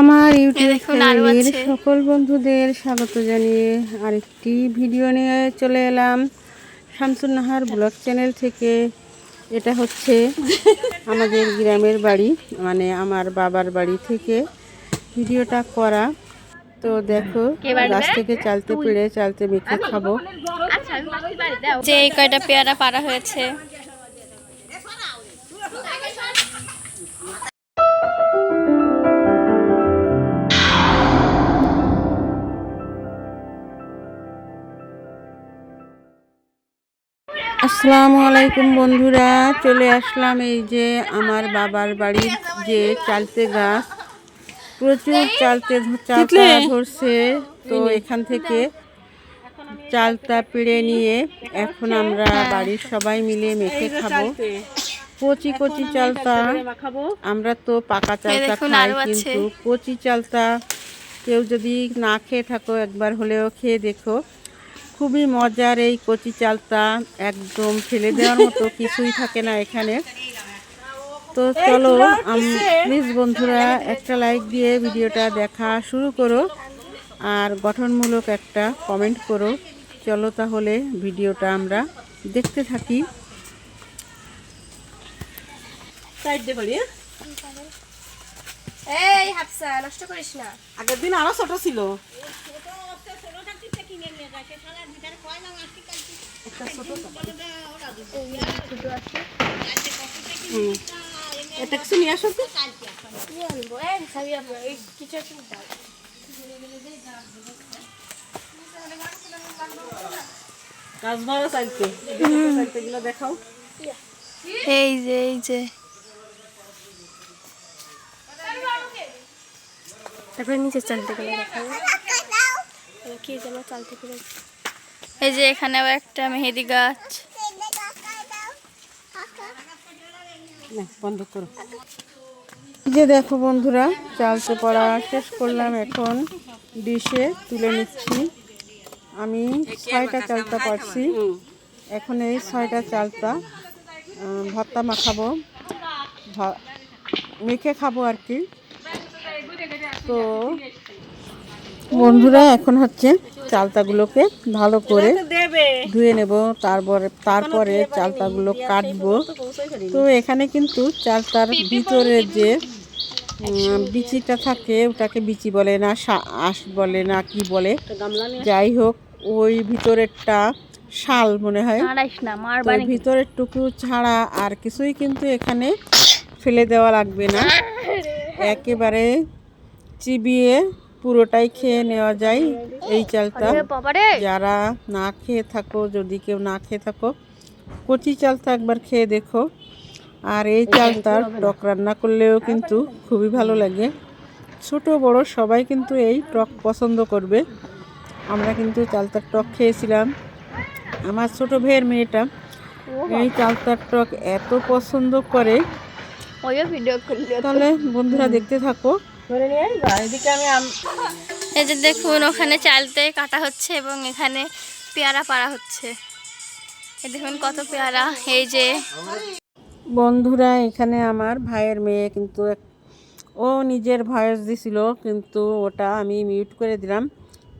আমার ইউটিউব চ্যানেলের সকল বন্ধুদের স্বাগত জানিয়ে আরেকটি ভিডিও নিয়ে চলে এলাম। শামসুন্নাহার ব্লগ চ্যানেল থেকে। এটা হচ্ছে আমাদের গ্রামের বাড়ি মানে আমার বাবার বাড়ি থেকে ভিডিওটা করা। তো দেখো গাছ থেকে চালতে পেরে চালতে মেখে খাব। যে এই কয়টা পেয়ারা পারা হয়েছে। আসসালামু আলাইকুম বন্ধুরা চলে আসলাম এই যে আমার বাবার বাড়ির যে চালতে গাছ। প্রচুর চালতে চালতা ধরছে তো এখান থেকে চালতা পেড়ে নিয়ে এখন আমরা বাড়ির সবাই মিলে মেখে খাব। কচি কচি চালতা আমরা তো পাকা চালতা খাই কিন্তু কচি চালতা কেউ যদি না খেয়ে থাকো একবার হলেও খেয়ে দেখো। খুবই মজার এই কচি চালতা একদম ফেলে দেওয়ার মতো কিছুই থাকে না এখানে। তো চলো প্লিজ বন্ধুরা একটা লাইক দিয়ে ভিডিওটা দেখা শুরু করো আর গঠনমূলক একটা কমেন্ট করো। চলো তাহলে ভিডিওটা আমরা দেখতে থাকি। এই হাফসা নষ্ট করিস না। আগের দিন আরও ছোট ছিল। হুম। এটা কিছু নিয়ে আসো তো। চাইতে দেখাও। এই যে এই যে। তারপরে নিচে চালতে গেলে দেখাবো। কি যেন চালতে পেরে এই যে এখানেও একটা মেহেদি গাছ। না, বন্ধ করো। যে দেখো বন্ধুরা চালতে পড়া শেষ করলাম এখন। ডিশে তুলে নিচ্ছি। আমি ছয়টা চালতা পারছি। এখন এই ছয়টা চালতা ভর্তা মাখাবো। ভা- মেখে খাব আর কি। তো বন্ধুরা এখন হচ্ছে চালতাগুলোকে ভালো করে ধুয়ে নেব। তারপরে তারপরে চালতাগুলো কাটবো। তো এখানে কিন্তু চালতার ভিতরে যে বিচিটা থাকে ওটাকে বিচি বলে না আঁশ বলে না কি বলে। যাই হোক ওই ভিতরেরটা শাল মনে হয়। ভিতরের টুকু ছাড়া আর কিছুই কিন্তু এখানে ফেলে দেওয়া লাগবে না। একেবারে চিবিয়ে পুরোটাই খেয়ে নেওয়া যায় এই চালটা। যারা না খেয়ে থাকো যদি কেউ না খেয়ে থাকো কচি চালটা একবার খেয়ে দেখো। আর এই চালটার টক রান্না করলেও কিন্তু খুবই ভালো লাগে। ছোট বড় সবাই কিন্তু এই টক পছন্দ করবে। আমরা কিন্তু চালতার টক খেয়েছিলাম। আমার ছোট ভাইয়ের মেয়েটা এই চালতার টক এত পছন্দ করে। তাহলে বন্ধুরা দেখতে থাকো। ধরে নিয়ে যা এদিকে আমি আম- এই যে দেখুন ওখানে চালতে কাটা হচ্ছে এবং এখানে পেয়ারা পাড়া হচ্ছে। এই দেখুন কত পেয়ারা। এই যে বন্ধুরা এখানে আমার ভাইয়ের মেয়ে কিন্তু এক- ও নিজের ভয়েস দিছিল কিন্তু ওটা আমি মিউট করে দিলাম।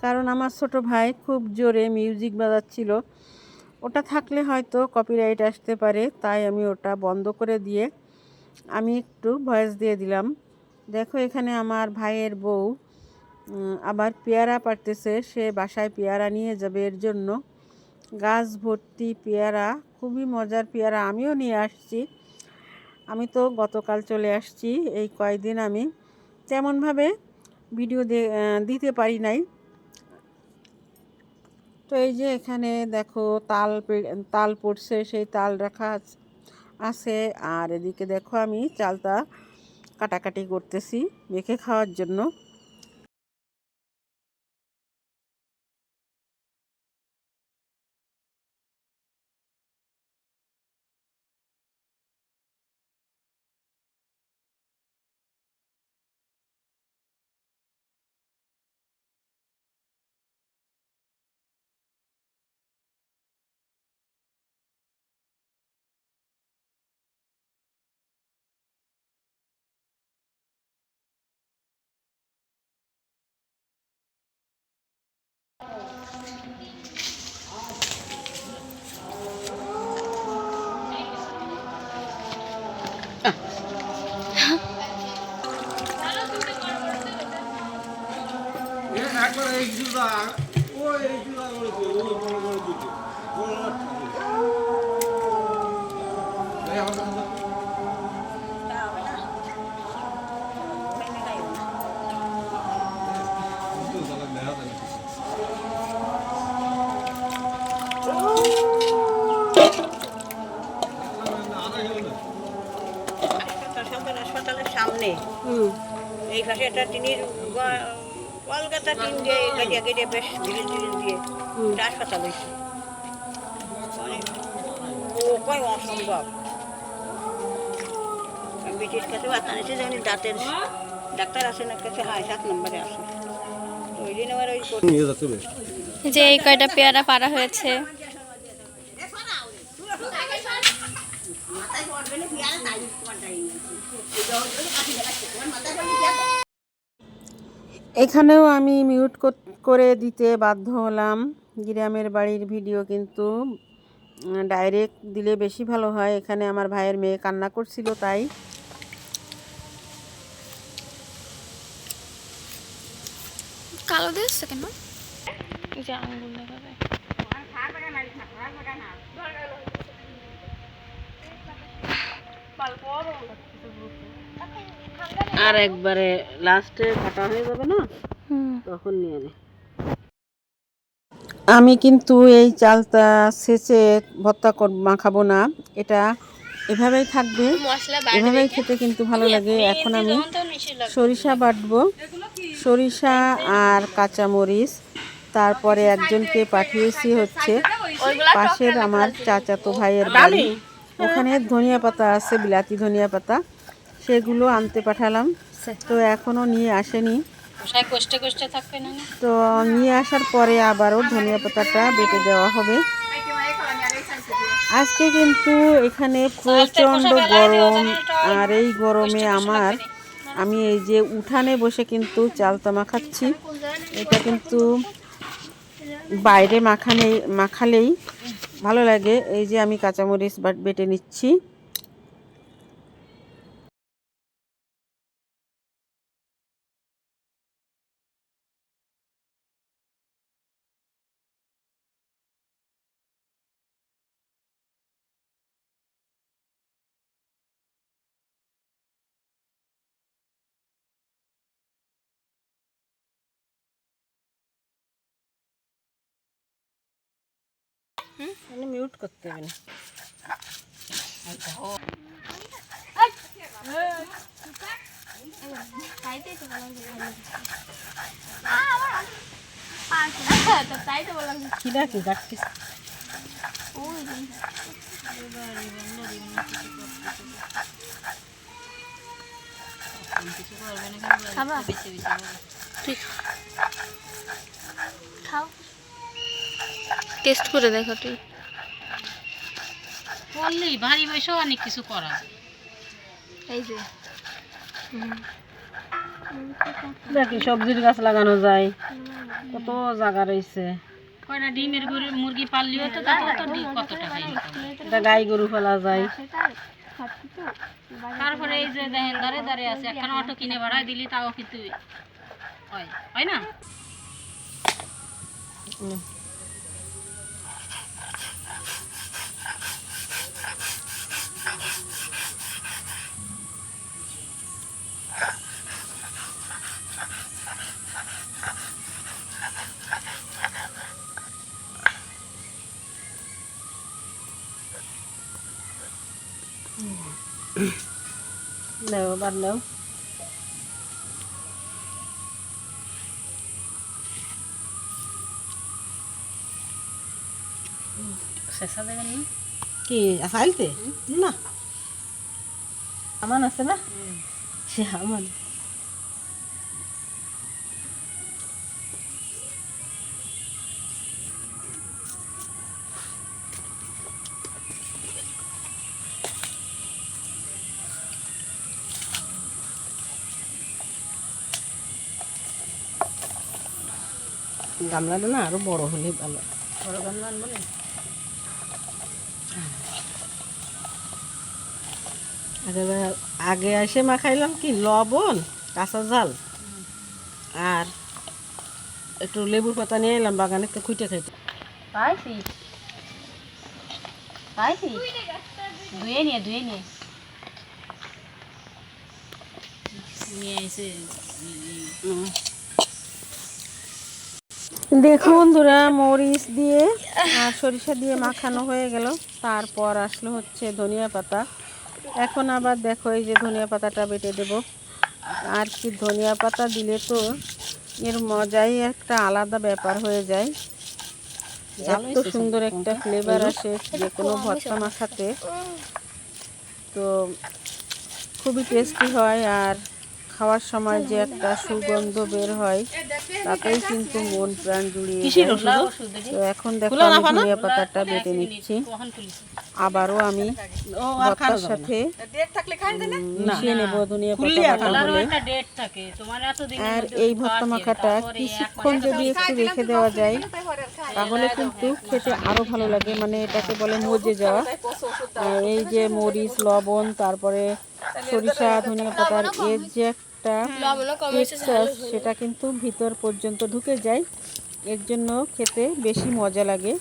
কারণ আমার ছোট ভাই খুব জোরে মিউজিক বাজাচ্ছিল। ওটা থাকলে হয়তো কপিরাইট আসতে পারে তাই আমি ওটা বন্ধ করে দিয়ে আমি একটু ভয়েস দিয়ে দিলাম। দেখো এখানে আমার ভাইয়ের বউ আবার পেয়ারা পারতেছে সে বাসায় পেয়ারা নিয়ে যাবে এর জন্য। গাছ ভর্তি পেয়ারা, খুবই মজার পেয়ারা, আমিও নিয়ে আসছি। আমি তো গতকাল চলে আসছি, এই কয়েকদিন আমি তেমনভাবে ভিডিও দিতে পারি নাই। তো এই যে এখানে দেখো তাল তাল পড়ছে, সেই তাল রাখা আছে, আর এদিকে দেখো আমি চালটা কাটাকাটি করতেছি মেখে খাওয়ার জন্য। সামনে। এই পাশে একটা টিনের কলকাতা টিন দিয়ে গাড়িয়া গাড়িয়া বেশ ধীরে ধীরে দিয়ে হাসপাতাল হয়েছে অনেক কয় অসম্ভব। ব্রিটিশ কাছে বাতান এসে জানি দাঁতের ডাক্তার না কাছে হায় সাত নম্বরে আছে। তো ওই দিন আবার ওই যে এই কয়টা পেয়ারা পাড়া হয়েছে। এখানেও আমি মিউট করে দিতে বাধ্য হলাম। গ্রামের বাড়ির ভিডিও কিন্তু ডাইরেক্ট দিলে বেশি ভালো হয়। এখানে আমার ভাইয়ের মেয়ে কান্না করছিল তাই। কালো দিয়েছে কেন যে আঙ্গুল দেখাবে আর একবারে লাস্টে কাটা হয়ে যাবে না? তখন নিয়ে নে। আমি কিন্তু এই চালটা সেচে ভর্তা কর মাখাবো না। এটা এভাবেই থাকবে। এভাবেই খেতে কিন্তু ভালো লাগে। এখন আমি সরিষা বাটবো। সরিষা আর কাঁচামরিচ। তারপরে একজনকে পাঠিয়েছি হচ্ছে পাশের আমার চাচাতো ভাইয়ের বাড়ি। ওখানে ধনিয়া পাতা আছে বিলাতি ধনিয়া পাতা। সেগুলো আনতে পাঠালাম। তো এখনও নিয়ে আসেনি। কষ্টে কষ্টে থাকবে না তো নিয়ে আসার পরে আবারও ধনিয়া পাতাটা বেটে দেওয়া হবে। আজকে কিন্তু এখানে প্রচণ্ড গরম আর এই গরমে আমার আমি এই যে উঠানে বসে কিন্তু চালতা মাখাচ্ছি এটা কিন্তু বাইরে মাখানে মাখালেই ভালো লাগে। এই যে আমি কাঁচামরিচ বেটে বেটে নিচ্ছি মিউট করতে হবে না তাই তো বললাম কি ডাকছিস খাবা খাও টেস্ট করে দেখো তুই বললেই বাড়ি বসেও অনেক কিছু করা। যায়। এই যে। দেখি সবজির গাছ লাগানো যায়। কত জায়গা রয়েছে। কয়টা ডিমের গরু মুরগি পাললেও তো তাতে তো ডিম কত টাকা গাই গরু ফেলা যায়। তারপরে এই যে দেখেন দাঁড়ে দাঁড়ে আছে একখানা অটো কিনে দিলি তাও কিন্তু হয়। হয় না? বাদ নাও শেষা দেবেন না? কি আসাইলতে না। আমান আছে না? সে গামলাটা না আরও বড় হলে ভালো। বড় গামলা আনব না? আগে আগে এসে মাখাইলাম কি লবণ কাঁচা ঝাল আর একটু লেবুর পাতা নিয়ে এলাম বাগানে একটু খুঁটে খাইতে পাইছি। পাইছি? ধুয়ে নিয়ে ধুয়ে নিয়ে। নিয়ে এসে দেখুন বন্ধুরা মরিচ দিয়ে আর সরিষা দিয়ে মাখানো হয়ে গেল। তারপর আসলো হচ্ছে ধনিয়া পাতা। এখন আবার দেখো এই যে ধনিয়া পাতাটা বেটে দেব। আর কি ধনিয়া পাতা দিলে তো এর মজাই একটা আলাদা ব্যাপার হয়ে যায়। এত সুন্দর একটা ফ্লেভার আসে যে কোনো ভর্তা মাখাতে। তো খুবই টেস্টি হয় আর খাওয়ার সময় যে একটা সুগন্ধ বের হয় তাতেই কিন্তু মন প্রাণ জুড়িয়ে যায়। তো এখন দেখো আমি ধনিয়া পাতাটা বেটে নিচ্ছি। আবারও আমি ভর্তার সাথে মিশিয়ে নেব ধনিয়া পাতা বাটা হলে একটা ডেট থাকে তোমার এত দিন আর এই ভর্তা মাখাটা কিছুক্ষণ যদি একটু রেখে দেওয়া যায় তাহলে কিন্তু খেতে আরও ভালো লাগে মানে এটাকে বলে মজে যাওয়া আর এই যে মরিচ লবণ তারপরে সরিষা ধনিয়া পাতার এর যে একটা টেক্সচার সেটা কিন্তু ভিতর পর্যন্ত ঢুকে যায়। এর জন্য খেতে বেশি মজা লাগে।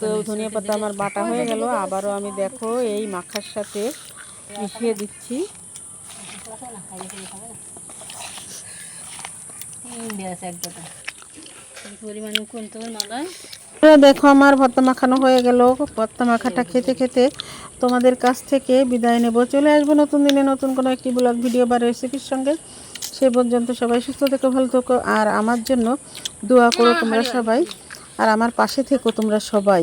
তো ধনিয়া পাতা আমার বাটা হয়ে গেল। আবারও আমি দেখো এই মাখার সাথে মিশিয়ে দিচ্ছি। দেখো আমার ভর্তা মাখানো হয়ে গেল। ভর্তা মাখাটা খেতে খেতে তোমাদের কাছ থেকে বিদায় নেব। চলে আসব নতুন দিনে নতুন কোনো একটি ব্লগ ভিডিও বা রেসিপির সঙ্গে। সে পর্যন্ত সবাই সুস্থ থেকো ভালো থেকো। আর আমার জন্য দোয়া করো তোমরা সবাই। আর আমার পাশে থেকো তোমরা সবাই।